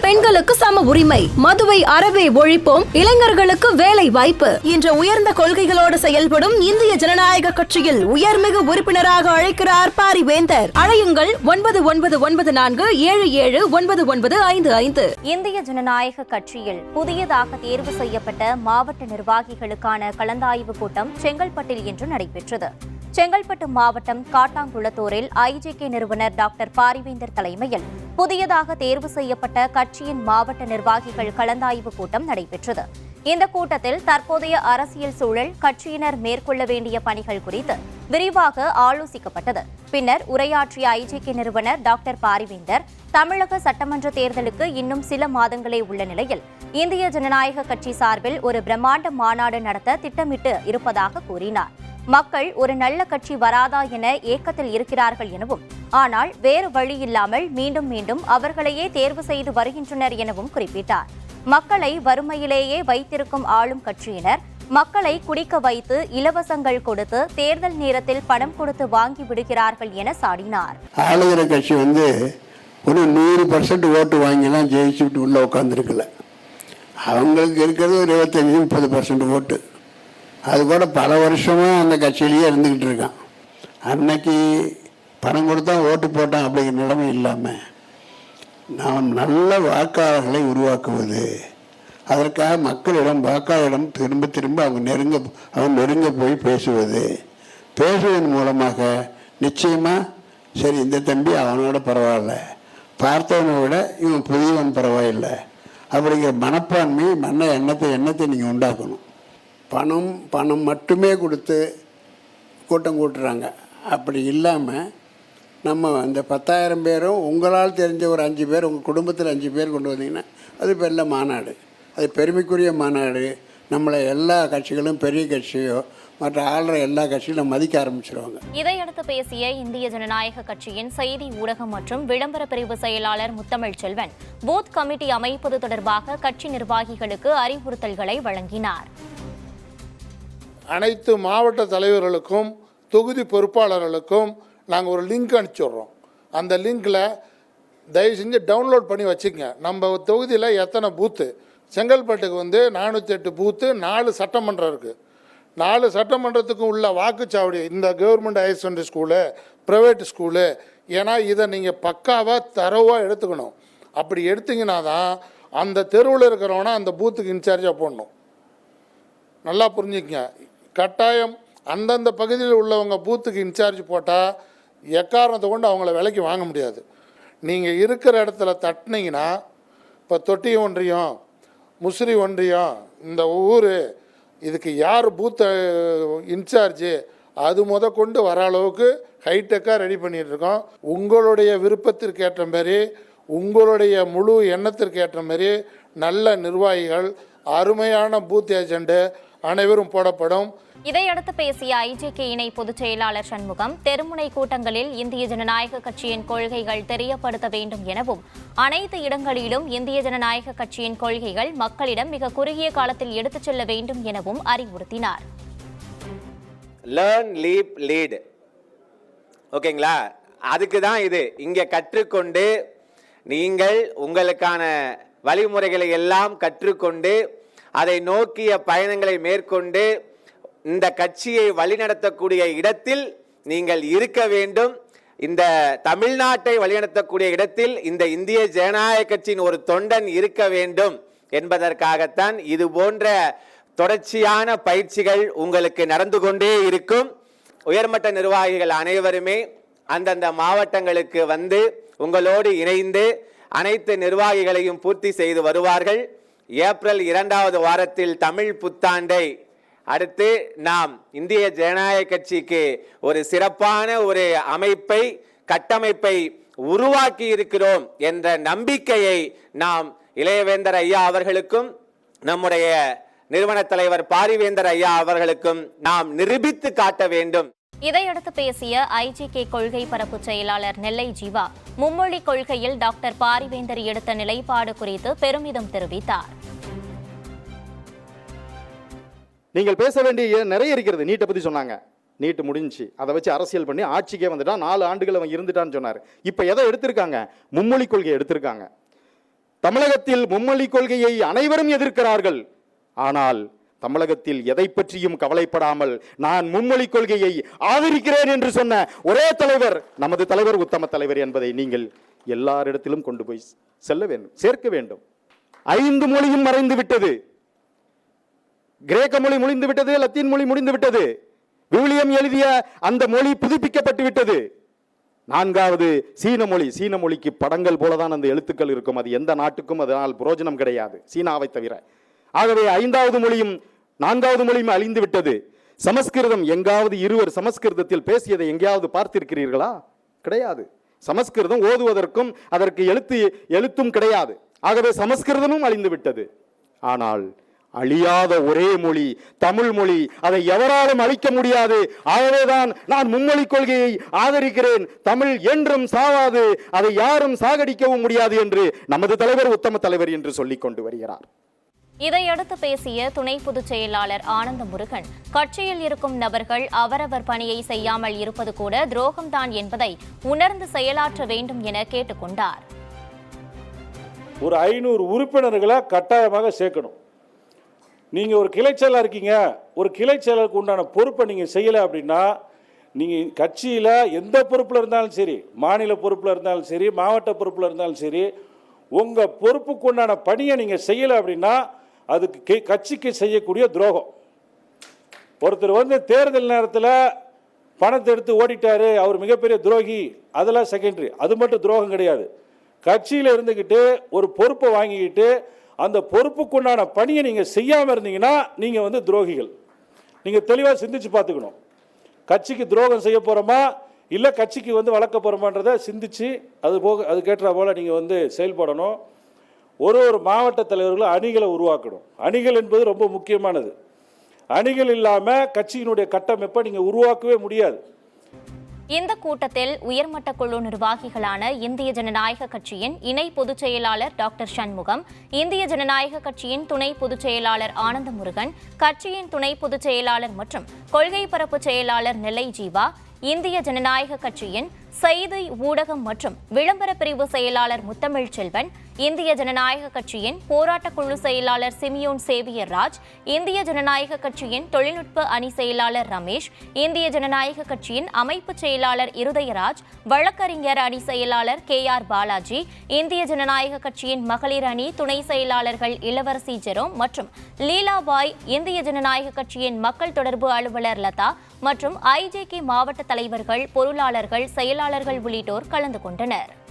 பெண்களுக்கு சம உரிமை. மதுவை அறவே ஒழிப்போம். இளைஞர்களுக்கு வேலை வாய்ப்பு. என்ற உயர்ந்த கொள்கைகளோடு செயல்படும் இந்திய ஜனநாயக கட்சியில் உயர்மிகு உறுப்பினராக அழைக்கிறார் பாரிவேந்தர். அழையுங்கள் ஒன்பது ஒன்பது ஒன்பது நான்கு ஏழு ஏழு ஒன்பது ஒன்பது ஐந்து ஐந்து. இந்திய ஜனநாயக கட்சியில் புதியதாக தேர்வு செய்யப்பட்ட மாவட்ட நிர்வாகிகளுக்கான கலந்தாய்வு கூட்டம் செங்கல்பட்டில் இன்று நடைபெற்றது. செங்கல்பட்டு மாவட்டம் காட்டாங்குளத்தூரில் ஐஜேகே நிறுவனர் டாக்டர் பாரிவேந்தர் தலைமையில் புதியதாக தேர்வு செய்யப்பட்ட கட்சியின் மாவட்ட நிர்வாகிகள் கலந்தாய்வு கூட்டம் நடைபெற்றது. இந்த கூட்டத்தில் தற்போதைய அரசியல் சூழல் கட்சியினர் மேற்கொள்ள வேண்டிய பணிகள் குறித்து விரிவாக ஆலோசிக்கப்பட்டது. பின்னர் உரையாற்றிய ஐஜேகே நிறுவனர் டாக்டர் பாரிவேந்தர் தமிழக சட்டமன்ற தேர்தலுக்கு இன்னும் சில மாதங்களே உள்ள நிலையில் இந்திய ஜனநாயக கட்சி சார்பில் ஒரு பிரம்மாண்ட மாநாடு நடத்த திட்டமிட்டு இருப்பதாக கூறினார். மக்கள் ஒரு நல்ல கட்சி வராதா என ஏக்கத்தில் இருக்கிறார்கள் எனவும் ஆனால் வேறு வழி இல்லாமல் மீண்டும் மீண்டும் அவர்களையே தேர்வு செய்து வருகின்றனர் எனவும் குறிப்பிட்டார். மக்களை வறுமையிலேயே வைத்திருக்கும் ஆளும் கட்சியினர் மக்களை குடிக்க வைத்து இலவசங்கள் கொடுத்து தேர்தல் நேரத்தில் பணம் கொடுத்து வாங்கி விடுகிறார்கள் என சாடினார். ஆளுகிற கட்சி வந்து ஒரு நூறு பர்சன்ட் ஓட்டு வாங்கிலாம் ஜெயிச்சுட்டு உள்ள உட்காந்துருக்கல அவங்களுக்கு இருக்கிறது ஒரு இருபத்தஞ்சு முப்பது பர்சன்ட் ஓட்டு. அது கூட பல வருஷமாக அந்த கட்சியிலேயே இருந்துக்கிட்டு இருக்கான். அன்னைக்கு பணம் கொடுத்தா ஓட்டு போட்டான் அப்படிங்கிற நிலைமை இல்லாமல் நாம் நல்ல வாக்காளர்களை உருவாக்குவது அதற்காக மக்களிடம் வாக்காளரிடம் திரும்ப திரும்ப அவங்க நெருங்க அவங்க நெருங்க போய் பேசுவது பேசுவதன் மூலமாக நிச்சயமாக சரி இந்த தம்பி அவனோட பரவாயில்ல பார்த்தவனை விட இவன் புதியவன் பரவாயில்லை அப்படிங்கிற மனப்பான்மை மன எண்ணத்தை எண்ணத்தை நீங்கள் உண்டாக்கணும். பணம் பணம் மட்டுமே கொடுத்து கூட்டம் கூட்டுறாங்க. அப்படி இல்லாமல் நம்ம அந்த பத்தாயிரம் பேரும் உங்களால் தெரிஞ்ச ஒரு அஞ்சு பேர் உங்கள் குடும்பத்தில் அஞ்சு பேர் கொண்டு வந்தீங்கன்னா அது பெரிய மாநாடு. அது பெருமைக்குரிய மாநாடு. நம்மளை எல்லா கட்சிகளும் பெரிய கட்சியோ மற்ற ஆளுற எல்லா கட்சிகளும் மதிக்க ஆரம்பிச்சிருவாங்க. இதையடுத்து பேசிய இந்திய ஜனநாயக கட்சியின் செய்தி ஊடகம் மற்றும் விளம்பர பிரிவு செயலாளர் முத்தமிழ் செல்வன் பூத் கமிட்டி அமைப்பது தொடர்பாக கட்சி நிர்வாகிகளுக்கு அறிவுறுத்தல்களை வழங்கினார். அனைத்து மாவட்ட தலைவர்களுக்கும் தொகுதி பொறுப்பாளர்களுக்கும் நாங்கள் ஒரு லிங்க் அனுப்பிச்சுட்றோம். அந்த லிங்க்கில் தயவு செஞ்சு டவுன்லோட் பண்ணி வச்சுக்கங்க. நம்ம தொகுதியில் எத்தனை பூத்து செங்கல்பட்டுக்கு வந்து நானூற்றி எட்டு பூத்து நாலு சட்டமன்றம் இருக்குது நாலு சட்டமன்றத்துக்கு உள்ள வாக்குச்சாவடி இந்த government higher secondary school private school ஏன்னா இதை நீங்கள் பக்காவாக தரவாக எடுத்துக்கணும். அப்படி எடுத்தீங்கன்னா தான் அந்த தெருவில் இருக்கிறவனை அந்த பூத்துக்கு இன்சார்ஜாக போடணும். நல்லா புரிஞ்சுக்கங்க. கட்டாயம் அந்தந்த பகுதியில் உள்ளவங்க பூத்துக்கு இன்சார்ஜ் போட்டால் எக்காரணத்தை கொண்டு அவங்கள விலைக்கு வாங்க முடியாது. நீங்கள் இருக்கிற இடத்துல தட்டினீங்கன்னா இப்போ தொட்டி ஒன்றியம் முசிறி ஒன்றியம் இந்த ஊர் இதுக்கு யார் பூத்த இன்சார்ஜு அது முத கொண்டு வர அளவுக்கு ஹைடெக்காக ரெடி பண்ணிகிட்ருக்கோம் இருக்கோம் உங்களுடைய விருப்பத்திற்கு ஏற்ற மாதிரி உங்களுடைய முழு எண்ணத்திற்கு ஏற்ற மாதிரி நல்ல நிர்வாகிகள் அருமையான பூத் ஏஜெண்ட்டு அனைவரும் போடப்படும். இதையடுத்து பேசிய ஐஜேகே இணை பொதுச் செயலாளர் சண்முகம் தெருமுனை கூட்டங்களில் இந்திய ஜனநாயக கட்சியின் கொள்கைகள் தெரியப்படுத்த வேண்டும் எனவும் அனைத்து இடங்களிலும் இந்திய ஜனநாயக கட்சியின் கொள்கைகள் மக்களிடம் மிக குறுகிய காலத்தில் எடுத்துச் செல்ல வேண்டும் எனவும் அறிவுறுத்தினார். லேர்ன் லீப் லீட் ஓகேங்களா? அதுக்கு தான் இது. இங்கே கற்றுக்கொண்டு நீங்கள் உங்களுக்கான வழிமுறைகளை எல்லாம் கற்றுக்கொண்டு அதை நோக்கிய பயணங்களை மேற்கொண்டு இந்த கட்சியை வழிநடத்தக்கூடிய இடத்தில் நீங்கள் இருக்க வேண்டும். இந்த தமிழ்நாட்டை வழிநடத்தக்கூடிய இடத்தில் இந்த இந்திய ஜனநாயக கட்சியின் ஒரு தொண்டன் இருக்க வேண்டும் என்பதற்காகத்தான் இது போன்ற தொடர்ச்சியான பயிற்சிகள் உங்களுக்கு நடந்து கொண்டே இருக்கும். உயர்மட்ட நிர்வாகிகள் அனைவருமே அந்தந்த மாவட்டங்களுக்கு வந்து உங்களோடு இணைந்து அனைத்து நிர்வாகிகளையும் பூர்த்தி செய்து வருவார்கள். ஏப்ரல் இரண்டாவது வாரத்தில் தமிழ் புத்தாண்டை அடுத்து நாம் இந்திய ஜனநாயக கட்சிக்கு ஒரு சிறப்பான ஒரு அமைப்பை கட்டமைப்பை உருவாக்கி இருக்கிறோம் என்ற நம்பிக்கையை நாம் இளையவேந்தர் ஐயா அவர்களுக்கும் நம்முடைய நிறுவன தலைவர் பாரிவேந்தர் ஐயா அவர்களுக்கும் நாம் நிரூபித்து காட்ட வேண்டும். இதையடுத்து பேசிய ஐஜிகே கொள்கை பரப்பு செயலாளர் நெல்லை ஜீவா மும்மொழி கொள்கையில் டாக்டர் பாரிவேந்தர் எடுத்த நிலைப்பாடு குறித்து பெருமிதம் தெரிவித்தார். நீங்கள் பேச வேண்டிய நிறைய இருக்கிறது நீட்டை பற்றி சொன்னாங்க. நீட்டு முடிஞ்சுச்சு அதை வச்சு அரசியல் பண்ணி ஆட்சிக்கே வந்துட்டான் நாலு ஆண்டுகள் அவன் இருந்துட்டான்னு சொன்னார். இப்போ எதை எடுத்திருக்காங்க? மும்மொழி கொள்கையை எடுத்திருக்காங்க. தமிழகத்தில் மும்மொழி கொள்கையை அனைவரும் எதிர்க்கிறார்கள். ஆனால் தமிழகத்தில் எதை பற்றியும் கவலைப்படாமல் நான் மும்மொழி கொள்கையை ஆதரிக்கிறேன் என்று சொன்ன ஒரே தலைவர் நமது தலைவர் உத்தம தலைவர் என்பதை நீங்கள் எல்லாரிடத்திலும் கொண்டு போய் செல்ல வேண்டும் சேர்க்க வேண்டும். ஐந்து மொழியும் மறைந்து விட்டது. கிரேக்க மொழி முடிந்து விட்டது லத்தீன் மொழி முடிந்து விட்டது. விவிலியம் எழுதிய அந்த மொழி புதுப்பிக்கப்பட்டு விட்டது. நான்காவது சீன மொழி. சீன மொழிக்கு படங்கள் போலதான் அந்த எழுத்துக்கள் இருக்கும். அது எந்த நாட்டுக்கும் அதனால் புரோஜனம் கிடையாது. சீனாவை தவிர. ஆகவே ஐந்தாவது மொழியும் நான்காவது மொழியும் அழிந்து விட்டது. சமஸ்கிருதம் எங்காவது இருவர் சமஸ்கிருதத்தில் பேசியதை எங்கேயாவது பார்த்திருக்கிறீர்களா? கிடையாது. சமஸ்கிருதம் ஓதுவதற்கும் அதற்கு எழுத்து எழுத்தும் கிடையாது. ஆகவே சமஸ்கிருதமும் அழிந்து விட்டது. ஆனால் அழியாத ஒரே மொழி தமிழ் மொழி அதை எவராலும் அழிக்க முடியாது. ஆகவேதான் நான் மும்மொழி கொள்கையை ஆதரிக்கிறேன். தமிழ் என்றும் சாவாது அதை யாரும் சாகடிக்கவும் முடியாது என்று நமது தலைவர் உத்தம தலைவர் என்று சொல்லிக் கொண்டு வருகிறார். இதையடுத்து பேசிய துணை பொதுச் செயலாளர் ஆனந்த முருகன் கட்சியில் இருக்கும் நபர்கள் அவரவர் பணியை செய்யாமல் இருப்பது கூட துரோகம்தான் என்பதை உணர்ந்து செயலாற்ற வேண்டும் என கேட்டுக்கொண்டார் ஒரு ஐநூறு உறுப்பினர்களை கட்டாயமாக சேர்க்கணும். நீங்கள் ஒரு கிளைச்சலாக இருக்கீங்க ஒரு கிளைச்சலுக்கு உண்டான பொறுப்பை நீங்கள் செய்யலை அப்படின்னா நீங்கள் கட்சியில் எந்த பொறுப்பில் இருந்தாலும் சரி மாநில பொறுப்பில் இருந்தாலும் சரி மாவட்ட பொறுப்பில் இருந்தாலும் சரி உங்கள் பொறுப்புக்கு உண்டான பணியை நீங்கள் செய்யலை அப்படின்னா அதுக்கு கட்சிக்கு செய்யக்கூடிய துரோகம். ஒருத்தர் வந்து தேர்தல் நேரத்தில் பணத்தை எடுத்து ஓடிட்டாரு அவர் மிகப்பெரிய துரோகி அதெல்லாம் செகண்டரி அது மட்டும் துரோகம் கிடையாது. கட்சியில் இருந்துக்கிட்டு ஒரு பொறுப்பை வாங்கிக்கிட்டு அந்த பொறுப்புக்குண்டான பணியை நீங்கள் செய்யாமல் இருந்தீங்கன்னா நீங்கள் வந்து துரோகிகள். நீங்கள் தெளிவாக சிந்திச்சு பார்த்துக்கணும். கட்சிக்கு துரோகம் செய்ய போகிறோமா இல்லை கட்சிக்கு வந்து வளர்க்க போகிறோமான்றதை சிந்திச்சு அது போக அதுக்கேற்ற போல் நீங்கள் வந்து செயல்படணும். ஒரு ஒரு மாவட்ட தலைவர்களும் அணிகளை உருவாக்கணும். அணிகள் என்பது ரொம்ப முக்கியமானது. அணிகள் இல்லாமல் கட்சியினுடைய கட்டமைப்பை நீங்கள் உருவாக்கவே முடியாது. இந்த கூட்டத்தில் உயர்மட்ட குழு நிர்வாகிகளான இந்திய ஜனநாயக கட்சியின் இணை பொதுச் செயலாளர் டாக்டர் சண்முகம் இந்திய ஜனநாயக கட்சியின் துணை பொதுச் செயலாளர் ஆனந்த முருகன் கட்சியின் துணை பொதுச் செயலாளர் மற்றும் கொள்கை பரப்பு செயலாளர் நெல்லை ஜீவா இந்திய ஜனநாயக கட்சியின் செய்தி ஊடகம் மற்றும் விளம்பர பிரிவு செயலாளர் முத்தமிழ் செல்வன் இந்திய ஜனநாயக கட்சியின் போராட்ட குழு செயலாளர் சிமியோன் சேவியர் ராஜ் இந்திய ஜனநாயக கட்சியின் தொழில்நுட்ப அணி செயலாளர் ரமேஷ் இந்திய ஜனநாயக கட்சியின் அமைப்பு செயலாளர் இருதயராஜ் வழக்கறிஞர் அணி செயலாளர் கே ஆர் பாலாஜி இந்திய ஜனநாயக கட்சியின் மகளிர் அணி துணை செயலாளர்கள் இளவரசி ஜெரோம் மற்றும் லீலாபாய் இந்திய ஜனநாயக கட்சியின் மக்கள் தொடர்பு அலுவலர் லதா மற்றும் ஐஜேகே மாவட்ட தலைவர்கள் பொருளாளர்கள் செயலாளர்கள் உள்ளிட்டோர் கலந்து கொண்டனர்.